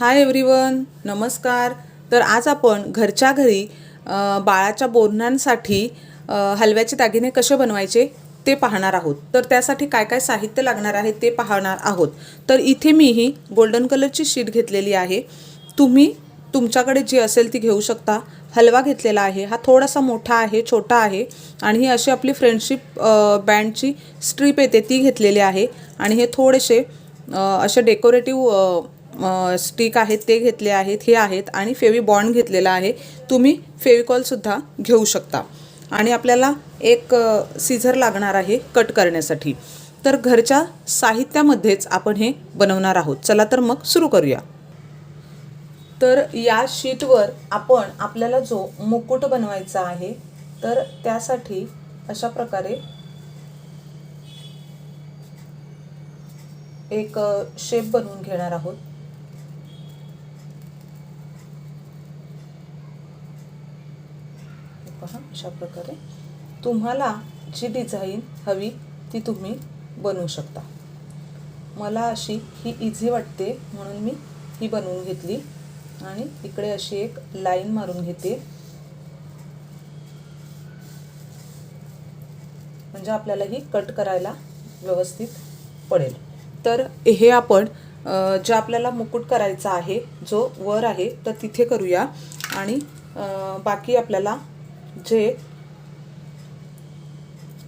Hi everyone नमस्कार. तर आज आपण घरच्या घरी बाळाच्या बोरणांसाठी हलव्याचे दागिने कसे बनवायचे ते पाहणार आहोत. तर त्यासाठी काय काय साहित्य लागणार आहे ते पाहणार आहोत. तर इथे मी ही गोल्डन कलरची शीट घेतलेली आहे. तुम्ही तुमच्याकडे जी असेल ती घेऊ शकता. हलवा घेतलेला आहे. हा थोडासा मोठा आहे छोटा आहे. आणि ही अशी आपली फ्रेंडशिप बँडची स्ट्रीप येते ती घेतलेली आहे. आणि हे थोडेसे असे डेकोरेटिव्ह स्टिक आहेत ते घेतले आहेत हे आहेत आणि फेवी बॉन्ड घेतलेला आहे. तुम्ही फेविकॉलसुद्धा घेऊ शकता. आणि आपल्याला एक सीझर लागणार आहे कट करण्यासाठी. तर घरच्या साहित्यामध्येच आपण हे बनवणार आहोत. चला तर मग सुरू करूया. तर या शीटवर आपण आपल्याला जो मुकुट बनवायचा आहे तर त्यासाठी अशा प्रकारे एक शेप बनवून घेणार आहोत. पहा अशा प्रकारे तुम्हाला जी डिझाईन हवी ती तुम्ही बनवू शकता. मला अशी ही इझी वाटते म्हणून मी ही बनवून घेतली. आणि इकडे अशी एक लाईन मारून घेते. म्हणजे आपल्याला ही कट करायला व्यवस्थित पडेल. तर हे आपण जे आपल्याला मुकुट करायचा आहे जो वर आहे तर तिथे करूया. आणि बाकी आपल्याला जे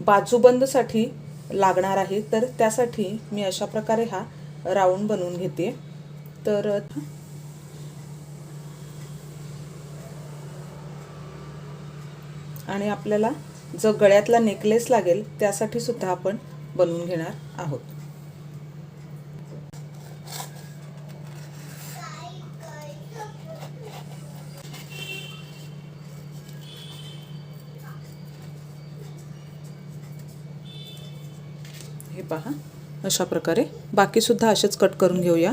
बाजूबंदसाठी लागणार आहे तर त्यासाठी मी अशा प्रकारे हा राऊंड बनवून घेते. तर आणि आपल्याला जो गळ्यातला नेकलेस लागेल त्यासाठी सुद्धा आपण बनवून घेणार आहोत. हे पहा अशा प्रकारे. बाकीसुद्धा असेच कट करून घेऊया.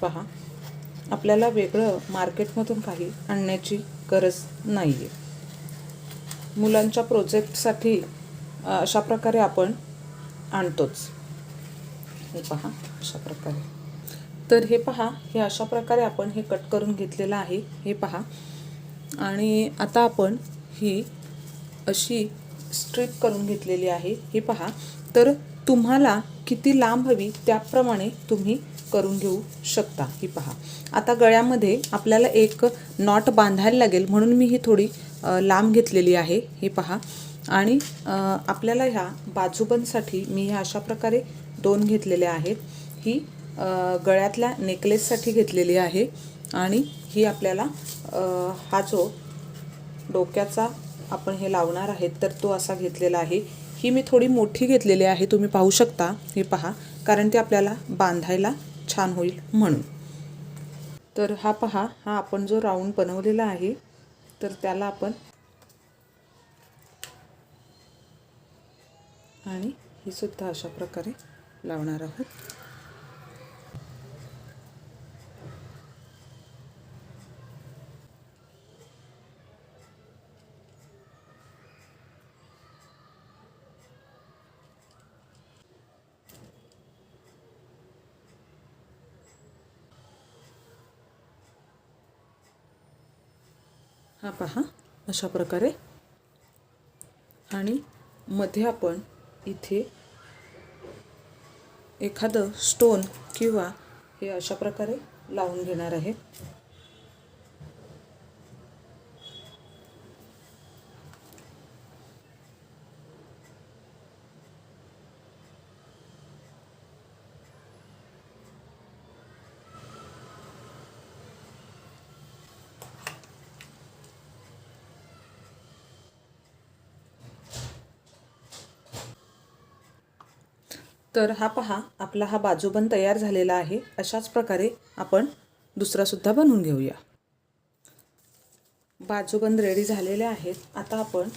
पहा आपल्याला वेगळं मार्केटमधून काही आणण्याची गरज नाही आहे मुलांच्या प्रोजेक्टसाठी अशा प्रकारे आपण आणतोच. हे पहा अशा प्रकारे. तर हे पहा हे अशा प्रकारे आपण हे कट करून घेतलेलं आहे. हे पहा. आणि आता आपण ही अशी स्ट्रीप करून घेतलेली आहे. हे पहा. तर तुम्हाला किती लांब हवी त्याप्रमाणे तुम्ही करून घेऊ शकता. ही पहा. आता गळ्यामध्ये आपल्याला एक नॉट बांधायला लागेल म्हणून मी ही थोडी लांब घेतलेली आहे. हे पहा. आणि आपल्याला ह्या बाजूबंदसाठी मी ह्या अशा प्रकारे दोन घेतलेल्या आहेत. ही गळ्यातल्या नेकलेससाठी घेतलेली आहे. आणि ही आपल्याला हा जो डोक्याचा आपण हे लावणार आहेत तर तो असा घेतलेला आहे. ही मी थोडी मोठी घेतलेली आहे तुम्ही पाहू शकता. हे पहा कारण ते आपल्याला बांधायला छान होईल म्हणून. तर हा पहा हा आपण जो राऊंड बनवलेला आहे तर त्याला आपण आणि ही सुद्धा अशा प्रकारे लावणार आहोत. हा पहा अशा प्रकारे. आणि मध्ये आपण इथे एखादं स्टोन किंवा हे अशा प्रकारे लावून घेणार आहे. तर हा पहा आपला हा बाजूबंद तयार झालेला आहे. अशाच प्रकारे आपण दुसरासुद्धा बनवून घेऊया. बाजूबंद रेडी झालेले आहेत. आता आपण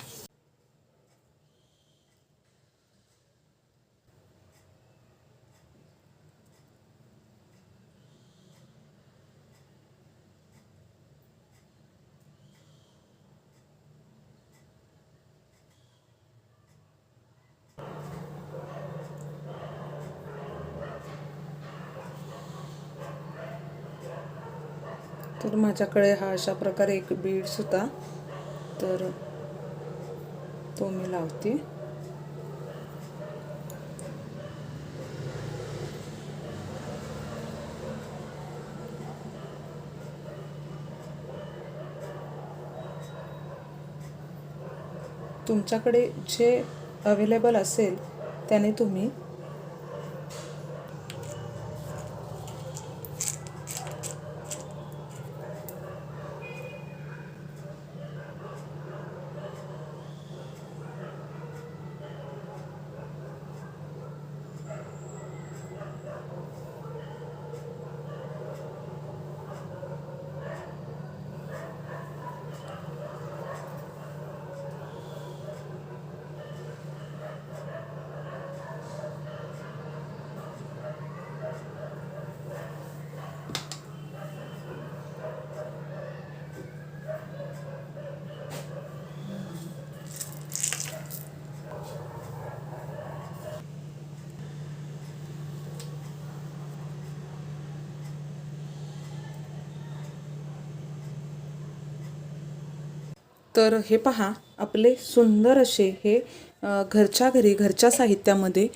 तर माझ्याकडे हा अशा प्रकारे एक बीड्स होता तर तो मी लावते. तुमच्याकडे जे अवेलेबल असेल त्याने तुम्ही तर हे पहा आपले सुंदर असे हे घरच्या घरी घरच्या साहित्यामध्ये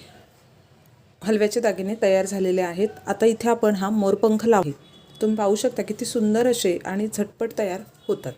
हलव्याचे दागिने तयार झालेले आहेत. आता इथे आपण हा मोरपंख लावू. तुम्ही पाहू शकता किती सुंदर असे आणि झटपट तयार होतात.